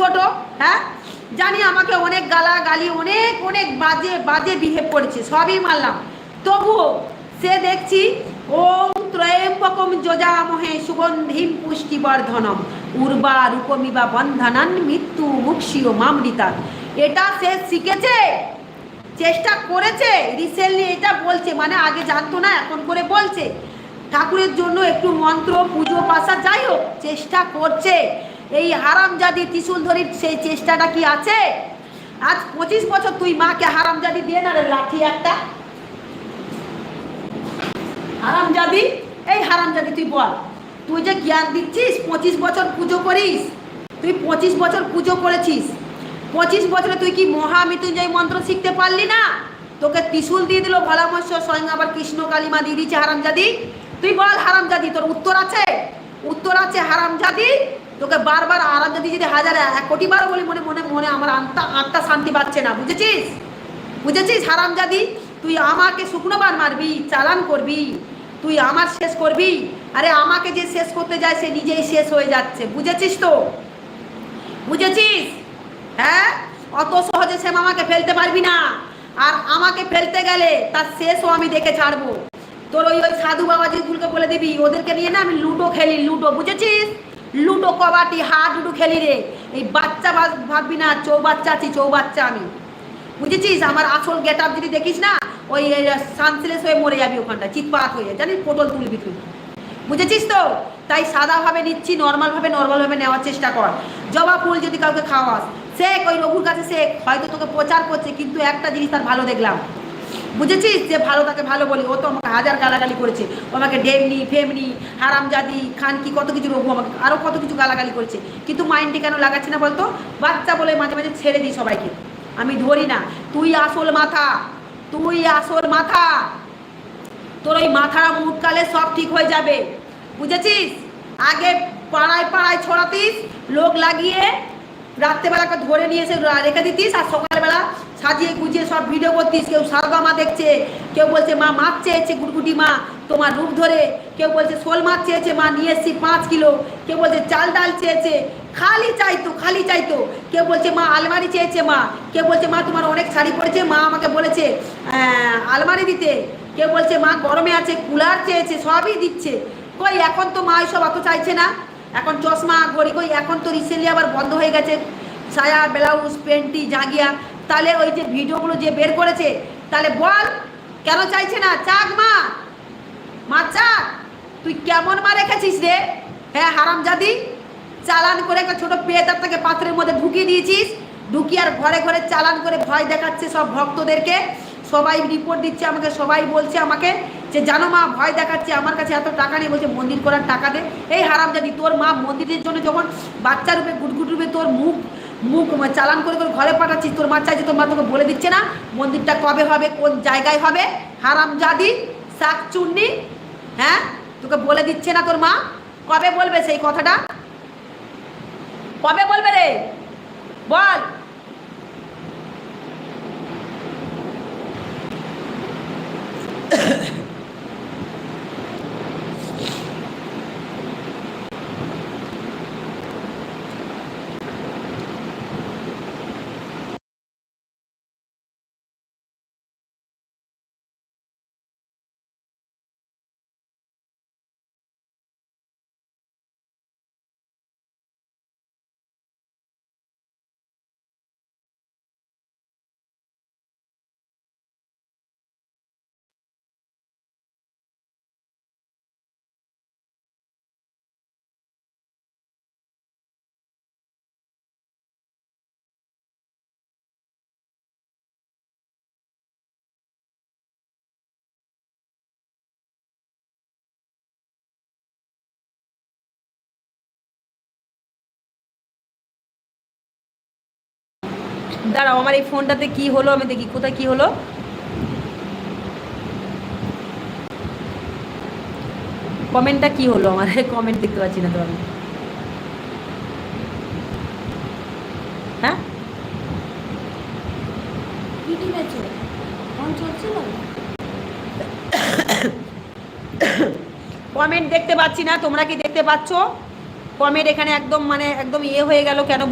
ছোট হ্যাঁ? জানি আমাকে অনেক গালা গালি অনেক অনেক বাজে বাজে বিহেভ করেছে, সবই মানলাম। তবুও সে দেখছি, ওম ত্রয়ম্বকম যোজামহে সুগন্ধিম পুষ্টিবর্ধনম, উর্বা রূপমিবা বন্ধনান মৃত্যু মুক্ষিও মামৃতা। এটা সে শিখেছে, চেষ্টা করেছে, রিসেন্টলি এটা বলছে মানে আগে জানতো না, এখন করে বলছে। ঠাকুরের জন্য একটু মন্ত্র, পুজো, পাশা যাই হোক, চেষ্টা করছে। এই হারামজাদি ত্রিশুল ধরির সেই চেষ্টাটা কি আছে? আজ পঁচিশ বছর তুই মাকে হারামজাদি দিয়ে না রে লাঠি একটা? হারামজাদি এই হারামজাদি তুই বল, তুই যে জ্ঞান দিচ্ছিস, পঁচিশ বছর পুজো করিস, তুই পঁচিশ বছর পুজো করেছিস, পঁচিশ বছরে তুই কি মহামৃত্যুঞ্জয় মন্ত্র শিখতে পারলি না? তোকে ত্রিশুল দিয়ে দিল ভোলামস্য, স্বয়ং আবার কৃষ্ণ কালিমা দিয়ে দিচ্ছে হারামজাদি তুই বল হারামজাদি তোর উত্তর আছে? উত্তর আছে হারামজাদি তোকে বারবার হারামজাদি যদি হাজার এক কোটি বার বলি মনে মনে মনে আমার আত্মা আত্মা শান্তি পাচ্ছে না, বুঝেছিস? বুঝেছিস? হারামজাদি? তুই আমাকে শুকনো বার মারবি, চালান করবি, তুই আমার শেষ করবি। আরে আমাকে যে শেষ করতে যায়, সে নিজেই শেষ হয়ে যাচ্ছে, বুঝেছিস তো? বুঝেছিস? হ্যাঁ? অত সহজে সে আমাকে ফেলতে পারবি না। আর আমাকে ফেলতে গেলে তার শেষও আমি দেখে ছাড়বো। তোর ওই ওই সাধু বাবাজিগুলোকে বলে দিবি, ওদেরকে নিয়ে না আমি লুডো খেলি, লুডো, বুঝেছিস? লুডো, কবাডি হাডুডু খেলি রে। এই বাচ্চা ভাব- ভাববি না চৌ বাচ্চা আছি চৌ বাচ্চা আমি। বুঝেছিস? আমার আসল গেট আপ যদি দেখিস না, ওই সানসিলেস হয়ে মরে যাবি ওখানটা, চিৎপাত হয়ে জানিস, পটল তুলবি তুই। বুঝেছিস তো? তাই সাদাভাবে নিচ্ছি নর্মালভাবে নর্মালভাবে নেওয়ার চেষ্টা কর। জবা ফুল যদি কাউকে খাওয়াস, শেখ, ওই রঘুর কাছে শেখ। হয়তো তোকে প্রচার করছে, কিন্তু একটা জিনিস তার ভালো দেখলাম। বুঝেছিস যে ভালো তাকে ভালো বলি? ও তো আমাকে হাজার গালাগালি করেছে। ও আমাকে ডেমনি, ফেমনি, হারামজাদি, খানকি, কত কিছু রঘু আমাকে আরও কত কিছু গালাগালি করেছে। কিন্তু মাইন্ডে কেন লাগাচ্ছে না বলতো? বাচ্চা বলে মাঝে মাঝে ছেড়ে দিই সবাইকে। আমি ধরি না। তুই আসল মাথা। তুই আসল মাথা। তোর ওই মাথা মুটকালে সব ঠিক হয়ে যাবে। বুঝেছিস? আগে পাড়ায় পাড়ায় ছড়াতিস, লোক লাগিয়ে রাত্রেবেলা ধরে নিয়ে এসে রেখে দিতিস, আর সকালবেলা সাজিয়ে গুজিয়ে সব ভিডিও করতিস। কেউ সারগা মা দেখছে, কেউ বলছে, মা, মাছ চেয়েছে গুটগুটি মা, তোমার রূপ ধরে। কেউ বলছে, শোল মাছ চেয়েছে মা, নিয়ে এসছি পাঁচ কিলো। কেউ বলছে, চাল ডাল চেয়েছে। খালি চাইতো খালি চাইতো। কেউ বলছে, মা, আলমারি চেয়েছে মা। কেউ বলছে, মা, তোমার অনেক শাড়ি পরেছে। মা আমাকে বলেছে আলমারি দিতে। কেউ বলছে, মা, গরমে আছে, কুলার চেয়েছে, সবই দিচ্ছে। কই, এখন তো মা সব অত চাইছে না। এখন চশমা, ঘড়ি, কই, এখন তো রিসেন্টলি আবার বন্ধ হয়ে গেছে। সায়া ব্লাউজ পেন্টি জাগিয়া তাহলে ওই যে ভিডিওগুলো যে বের করেছে, তাহলে বল, কেন চাইছে না? চাক মা মা চাক। তুই কেমন মা রেখেছিস রে? হ্যাঁ হারাম হারামজাদি, চালান করে একটা ছোট পেয়ে তাকে পাত্রের মধ্যে ঢুকিয়ে দিয়েছিস। ঢুকিয়ে আর ঘরে ঘরে চালান করে ভয় দেখাচ্ছে সব ভক্তদেরকে। সবাই রিপোর্ট দিচ্ছে আমাকে, সবাই বলছে আমাকে। যে, জানো মা, ভয় দেখাচ্ছে, আমার কাছে এত টাকা নেই। বলছে, মন্দির করার টাকা দে। এই হারাম হারামজাদি তোর মা মন্দিরের জন্য যখন বাচ্চা রূপে গুটগুট রূপে তোর মুখ মুখ চালান করে করে ঘরে পাঠাচ্ছিস, তোর মা চাইছে, তোর মা তোকে বলে দিচ্ছে না, মন্দিরটা কবে হবে, কোন জায়গায় হবে? হারাম হারামজাদি শাক চুন্নি হ্যাঁ? তোকে বলে দিচ্ছে না তোর মা। কবে বলবে সেই কথাটা? কবে বলবে রে? বল। দাঁড়াও আমার এই ফোনটাতে কি হলো আমি দেখি কোথায় কি হলো? কমেন্টটা কি হলো আমার? কমেন্ট দেখতে পাচ্ছি না তো আমি। হ্যাঁ? কমেন্ট দেখতে পাচ্ছি না তোমরা কি দেখতে পাচ্ছ? কমেন্ট এখানে একদম মানে একদম ইয়ে হয়ে গেল কেন